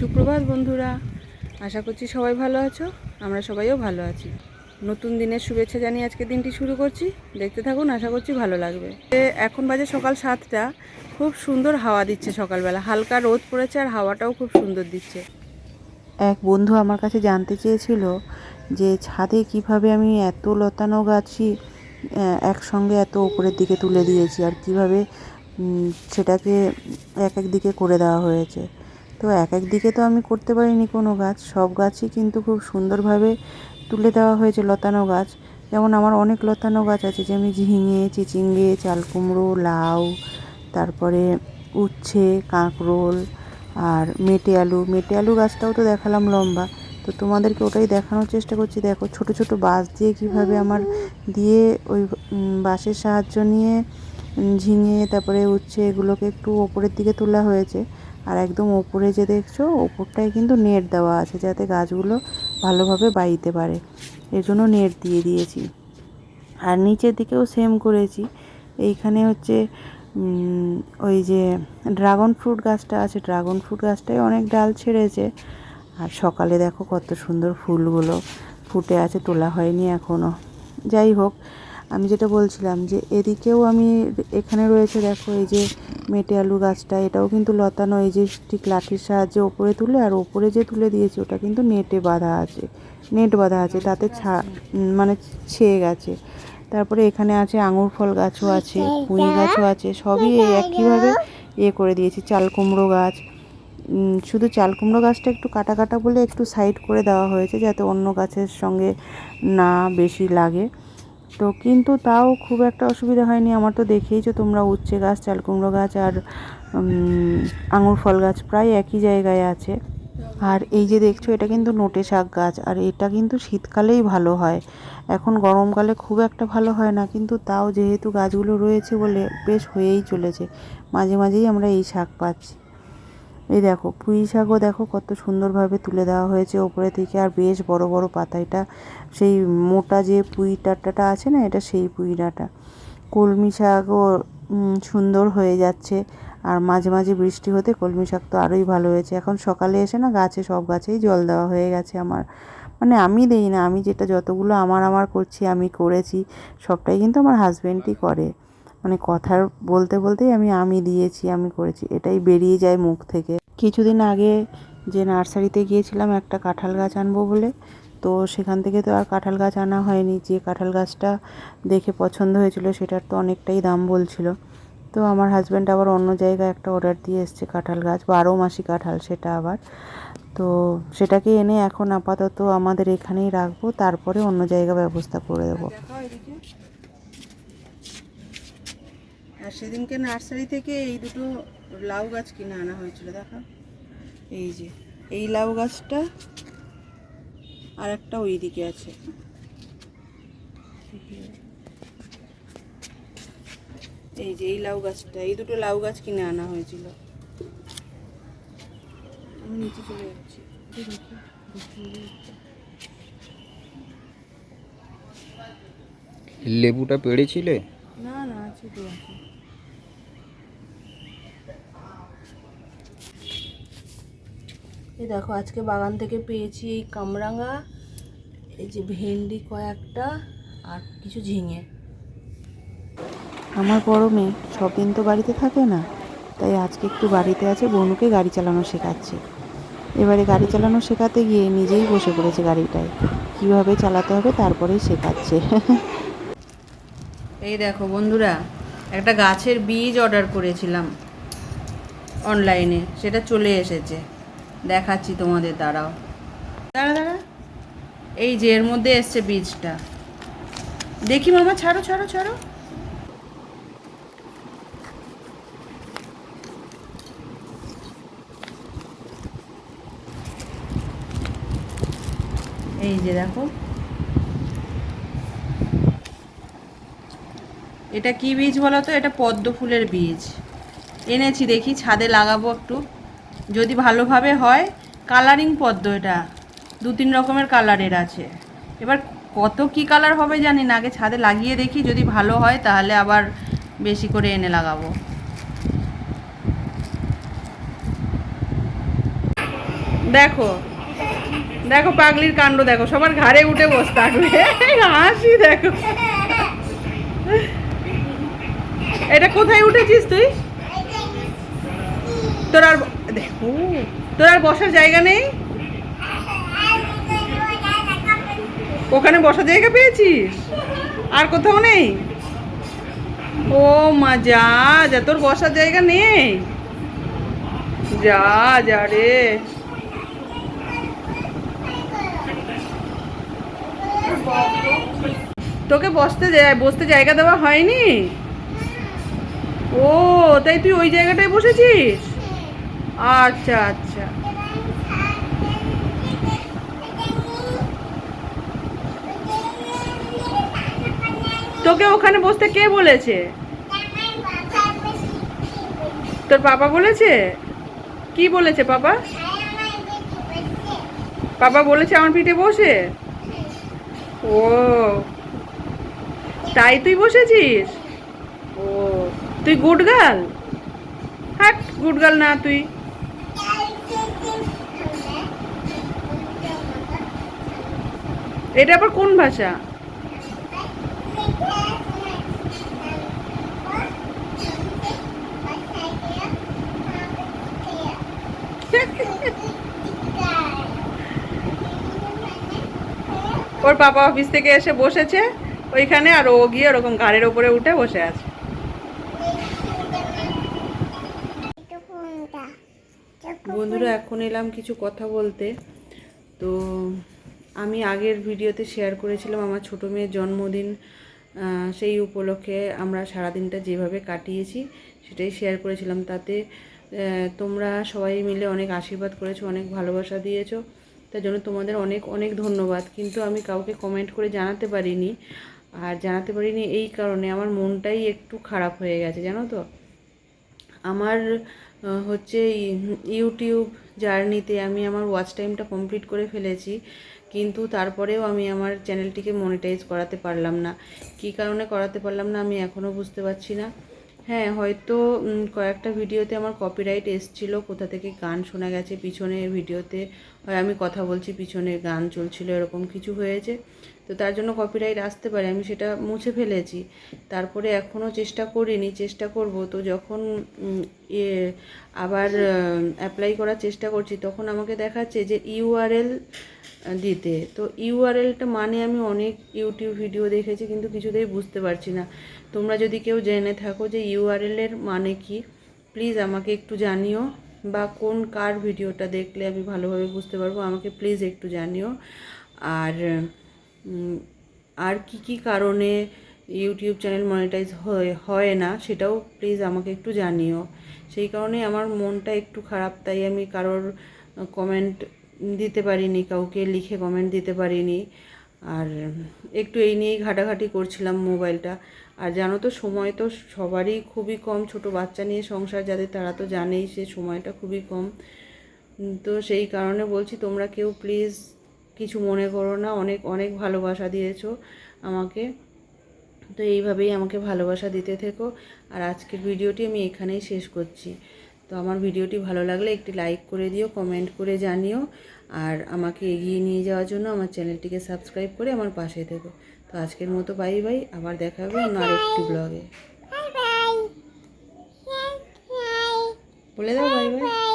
সুপ্রভাত বন্ধুরা, আশা করছি সবাই ভালো আছো, আমরা সবাইও ভালো আছি। নতুন দিনের শুভেচ্ছা জানিয়ে আজকে দিনটি শুরু করছি। দেখতে থাকুন, আশা করছি ভালো লাগবে। এখন বাজে সকাল সাতটা, খুব সুন্দর হাওয়া দিচ্ছে সকালবেলা। হালকা রোদ পড়েছে আর হাওয়াটাও খুব সুন্দর দিচ্ছে। এক বন্ধু আমার কাছে জানতে চেয়েছিল যে ছাদে কীভাবে আমি এত লতানো গাছই একসঙ্গে এত ওপরের দিকে তুলে দিয়েছি আর কীভাবে সেটাকে এক এক দিকে করে দেওয়া হয়েছে। তো এক এক দিকে তো আমি করতে পারিনি কোনো গাছ। সব গাছই কিন্তু খুব সুন্দরভাবে তুলে দেওয়া হয়েছে লতানো গাছ। যেমন আমার অনেক লতানো গাছ আছে যেমন ঝিঙে, চিচিঙ্গে চাল কুমড়ো লাউ, তারপরে উচ্ছে, কাঁকরোল আর মেটে আলু। মেটে আলু গাছটাও তো দেখালাম লম্বা। তো তোমাদেরকে ওটাই দেখানোর চেষ্টা করছি। দেখো ছোট ছোট বাঁশ দিয়ে কীভাবে আমার দিয়ে ওই বাঁশের সাহায্য নিয়ে ঝিঙে, তারপরে উচ্ছে এগুলোকে একটু ওপরের দিকে তোলা হয়েছে। আর একদম ওপরে যে দেখছ, ওপরটায় কিন্তু নেট দেওয়া আছে যাতে গাছগুলো ভালোভাবে বাইতে পারে। এর জন্য নেট দিয়ে দিয়েছি। আর নিচের দিকেও সেম করেছি। এইখানে হচ্ছে ওই যে ড্রাগন ফ্রুট গাছটা আছে ড্রাগন ফ্রুট গাছটায় অনেক ডাল ছেড়েছে। আর সকালে দেখো কত সুন্দর ফুলগুলো ফুটে আছে, তোলা হয়নি এখনও যাই হোক, আমি যেটা বলছিলাম যে এদিকেও আমি এখানে রয়েছে দেখো এই যে মেটে আলু গাছটা, এটাও কিন্তু লতানো, এই যে ঠিক লাঠির সাহায্যে ওপরে তুলে আর ওপরে যে তুলে দিয়েছি, ওটা কিন্তু নেটে বাঁধা আছে, নেট বাঁধা আছে, তাতে ছা মানে ছেয়ে গেছে। তারপরে এখানে আছে আঙুর ফল গাছও আছে, পুঁই গাছও আছে, সবই একইভাবে ইয়ে করে দিয়েছি, চাল কুমড়ো গাছ। শুধু চাল কুমড়ো গাছটা একটু কাটা কাটা বলে একটু সাইড করে দেওয়া হয়েছে, যাতে অন্য গাছের সঙ্গে না বেশি লাগে। তো কিন্তু তাও খুব একটা অসুবিধা হয়নি। আমার তো দেখেইছো তোমরা উচ্ছে গাছ, চাল কুমড়ো গাছ আর আঙুর ফল গাছ প্রায় একই জায়গায় আছে। আর এই যে দেখছ, এটা কিন্তু নোটে শাক গাছ আর এটা কিন্তু শীতকালেই ভালো হয়। এখন গরমকালে খুব একটা ভালো হয় না, কিন্তু তাও যেহেতু গাছগুলো রয়েছে বলে বেশ হয়েই চলেছে। মাঝে মাঝেই আমরা এই শাক পাচ্ছি। এই দেখো, পুঁই শাকও দেখো কত সুন্দরভাবে তুলে দেওয়া হয়েছে ওপরে থেকে, আর বেশ বড় বড় পাতা এটা সেই মোটা যে পুঁই ডাঁটাটা আছে না, এটা সেই পুঁই ডাঁটা। কলমি শাকও সুন্দর হয়ে যাচ্ছে, আর মাঝে মাঝে বৃষ্টি হতে কলমি শাক তো আরোই ভালো হয়েছে। এখন সকালে এসে না গাছে, সব গাছেই জল দেওয়া হয়ে গেছে আমার। মানে আমি দেই না, আমি যেটা যতগুলো আমার আমার করছি, আমি করেছি, সবটাই কিন্তু আমার হাজব্যান্ডই করে। মানে কথার বলতে বলতেই আমি আমি দিয়েছি, আমি করেছি, এটাই বেরিয়ে যায় মুখ থেকে। কিছুদিন আগে যে নার্সারিতে গিয়েছিলাম, একটা কাঁঠাল গাছ আনব বলে। তো সেখান থেকে তো আর কাঁঠাল গাছ আনা হয়নি। যে কাঁঠাল গাছটা দেখে পছন্দ হয়েছিল, সেটার তো অনেকটাই দাম বলছিল। তো আমার হাজব্যান্ড আবার অন্য জায়গায় একটা অর্ডার দিয়ে এসছে কাঁঠাল গাছ, বারো মাসি কাঁঠাল সেটা আবার। তো সেটাকে এনে এখন আপাতত আমাদের এখানেই রাখব, তারপরে অন্য জায়গা ব্যবস্থা করে দেবো। আর সেদিনকে নার্সারি থেকে এই দুটো লাউ গাছ কিনে আনা হয়েছিল দেখা? এই যে এই লাউ গাছটা আর একটা ওই দিকে আছে। এই যে এই লাউ গাছটা এই দুটো লাউ গাছ কিনে আনা হয়েছিল। আমি নিচে চলে যাচ্ছি। লেবুটা পেড়েছিলে? না না আছে তো আছে। এই দেখো আজকে বাগান থেকে পেয়েছি এই কামরাঙা এই যে ভেন্ডি কয়েকটা আর কিছু ঝিঙে। আমার বড় মেয়ে সব দিন তো বাড়িতে থাকে না তাই আজকে একটু বাড়িতে আছে বনুকে গাড়ি চালানো শেখাচ্ছে। এবারে গাড়ি চালানো শেখাতে গিয়ে নিজেই বসে পড়েছে গাড়িটায়। কীভাবে চালাতে হবে তারপরেই শেখাচ্ছে। এই দেখো বন্ধুরা একটা গাছের বীজ অর্ডার করেছিলাম অনলাইনে সেটা চলে এসেছে। দেখাচ্ছি তোমাদের, দাঁড়াও। দাঁড়া দাঁড়া। এই যে, এর মধ্যে এসছে বীজটা। দেখি মামা, ছাড়ো ছাড়ো ছাড়ো। এই যে, দেখো। এটা কি বীজ বলো তো? এটা পদ্ম ফুলের বীজ। এনেছি, দেখি ছাদে লাগাবো একটু। যদি ভালোভাবে হয় কালারিং পদ্ম এটা। দু তিন রকমের কালারের আছে। এবার কত কি কালার হবে জানি না, আগে ছাদে লাগিয়ে দেখি, যদি ভালো হয় তাহলে আবার বেশি করে এনে লাগাবো। দেখো দেখো পাগলির কাণ্ড, দেখো, সবার ঘাড়ে উঠে বসে থাকবে। হাসি, দেখো। এটা কোথায় উঠেছিস তুই? তোর আর দেখো। তোর আর বসার জায়গা নেই? ওখানে বসার জায়গা পেয়েছিস? আর কোথাও নেই? ও মা, যা যা, তোর বসার জায়গা নেই। যা যা রে। তোকে বসতে বসতে জায়গা দেওয়া হয়নি? ও, তাই তুই ওই জায়গাটায় বসেছিস? আচ্ছা আচ্ছা। তোকে ওখানে বসতে কে বলেছে? তোর বাবা বলেছে? কি বলেছে বাবা? বাবা বলেছে আমার পিঠে বসে? ও। তাই তুই বসেছিস? ও। তুই গুড গার্ল? হাট, গুড গার্ল না তুই। এটা আবার কোন ভাষা? ওর পাপা অফিস থেকে এসে বসেছে ওইখানে, আর ও গিয়ে ওরকম ঘাড়ের ওপরে উঠে বসে আছে। বন্ধুরা, এখন এলাম কিছু কথা বলতে। তো আমি আগের ভিডিওতে শেয়ার করেছিলাম আমার ছোটো মেয়ের জন্মদিন সেই উপলক্ষে আমরা সারাদিনটা যেভাবে কাটিয়েছি সেটাই শেয়ার করেছিলাম। তাতে তোমরা সবাই মিলে অনেক আশীর্বাদ করেছ, অনেক ভালোবাসা দিয়েছ। তার জন্য তোমাদের অনেক অনেক ধন্যবাদ। কিন্তু আমি কাউকে কমেন্ট করে জানাতে পারিনি। আর জানাতে পারিনি এই কারণে আমার মনটাই একটু খারাপ হয়ে গেছে, জানো তো? আমার হচ্ছে ইউটিউব জার্নিতে আমি আমার ওয়াচ টাইমটা কমপ্লিট করে ফেলেছি। কিন্তু তারপরেও আমি আমার চ্যানেলটিকে মনিটাইজ করাতে পারলাম না। কি কারণে করাতে পারলাম না আমি এখনও বুঝতে পারছি না। হ্যাঁ হয়তো কয়েকটা ভিডিওতে আমার কপিরাইট এসছিল, কোথা থেকে গান শোনা গেছে, পিছনে ভিডিওতে হয় আমি কথা বলছি পিছনে গান চলছিল, এরকম কিছু হয়েছে। তো তার জন্য কপিরাইট আসতে পারে, আমি সেটা মুছে ফেলেছি। তারপরে এখনও চেষ্টা করিনি, চেষ্টা করব। তো যখন এ, আবার অ্যাপ্লাই করার চেষ্টা করছি, তখন আমাকে দেখাচ্ছে যে ইউআরএল দিতে। তো ইউআরএলটা মানে আমি অনেক ইউটিউব ভিডিও দেখেছি, কিন্তু কিছুতেই বুঝতে পারছি না। তোমরা যদি কেউ জেনে থাকো যে ইউআরএলের মানে কি প্লিজ আমাকে একটু জানিও। বা কোন কার ভিডিওটা দেখলে আমি ভালোভাবে বুঝতে পারব, আমাকে প্লিজ একটু জানিও। আর আর কি কি কারণে ইউটিউব চ্যানেল মনিটাইজ হয় হয় না সেটাও প্লিজ আমাকে একটু জানিও। সেই কারণে আমার মনটা একটু খারাপ, তাই আমি কারোর কমেন্ট দিতে পারিনি, কাউকে লিখে কমেন্ট দিতে পারিনি। আর একটু এই নিয়েই ঘাটাঘাটি করছিলাম মোবাইলটা। আর জানো তো, সময় তো সবারই খুবই কম। ছোট বাচ্চা নিয়ে সংসার যাদের, তারা তো জানেই সে সময়টা খুবই কম। তো সেই কারণে বলছি, তোমরা কেউ প্লিজ কিছু মনে করো না। অনেক অনেক ভালোবাসা দিয়েছ আমাকে। তো এইভাবেই আমাকে ভালোবাসা দিতে থেকো। আর আজকের ভিডিওটি আমি এখানেই শেষ করছি। তো আমার ভিডিওটি ভালো লাগলে একটি লাইক করে দিও কমেন্ট করে জানিও। আর আমাকে এগিয়ে নিয়ে যাওয়ার জন্য আমার চ্যানেলটিকে সাবস্ক্রাইব করে আমার পাশে থেকো। তো আজকের মতো বাই বাই আবার দেখা হবে অন্য আরেকটি ব্লগে। বলে দাও বাই বাই।